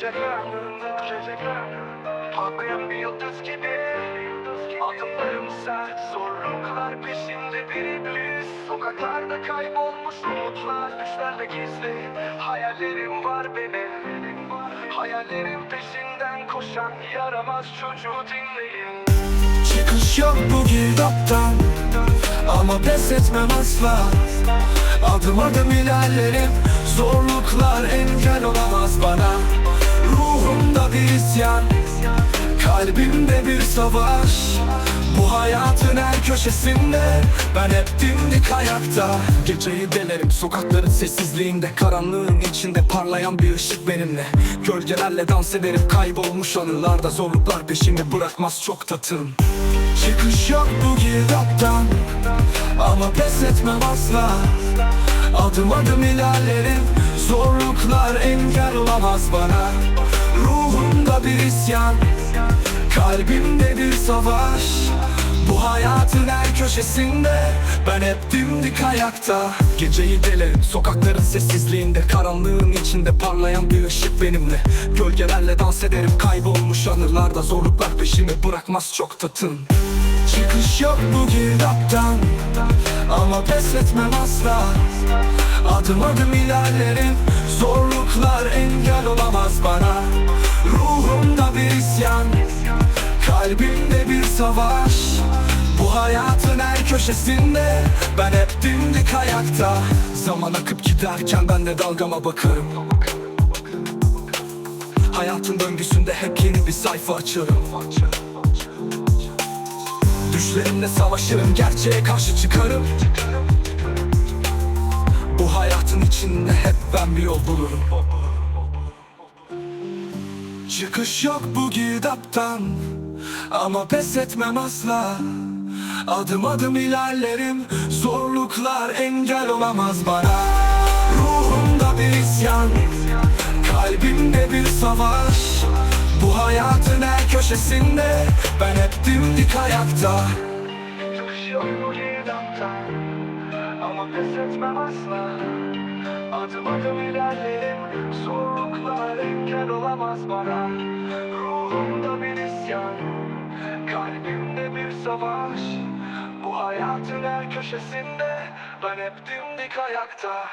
Geceler, geceler Parlayan bir yıldız gibi. Adımlarım sert Zorluklar peşinde bir iblis Sokaklarda kaybolmuş umutlar Düşlerle gizli. Hayallerim var benim. Hayallerim peşinden koşan Yaramaz çocuğu dinleyin. Çıkış yok bu girdaptan Ama pes etmem asla. Adım adım ilerlerim. Zorluklar engel olamaz bana isyan. Kalbimde bir savaş Bu hayatın her köşesinde. Ben hep dimdik ayakta. Geceyi delerim sokakların sessizliğinde. Karanlığın içinde parlayan bir ışık benimle. Gölgelerle dans ederim kaybolmuş anılarda Zorluklar peşimi bırakmaz çok tatın Çıkış yok bu girdaptan Ama pes etmem asla. Adım adım ilerlerim Zorluklar engel olamaz bana Ruhumda bir isyan. Kalbimde bir savaş Bu hayatın her köşesinde. Ben hep dimdik ayakta. Geceyi delerim sokakların sessizliğinde. Karanlığın içinde parlayan bir ışık benimle. Gölgelerle dans ederim kaybolmuş anılarda Zorluklar peşimi bırakmaz çok tatın. Çıkış yok bu girdaptan Ama pes etmem asla. Adım adım ilerlerim savaş. Bu hayatın her köşesinde Ben hep dimdik ayakta. Zaman akıp giderken ben de dalgama bakarım. Hayatın döngüsünde hep yeni bir sayfa açarım. Düşlerimle savaşırım gerçeğe karşı çıkarım. Bu hayatın içinde hep ben bir yol bulurum. Çıkış yok bu girdaptan Ama pes etmem asla. Adım adım ilerlerim. Zorluklar engel olamaz bana. Ruhumda bir isyan Kalbimde bir savaş. Bu hayatın her köşesinde Ben hep dimdik ayakta. Bu girdaptan Ama pes etmem asla. Adım adım ilerlerim. Zorluklar engel olamaz bana. Ruhumda isyan Kalbimde bir savaş Bu hayatın her köşesinde. Ben hep dimdik ayakta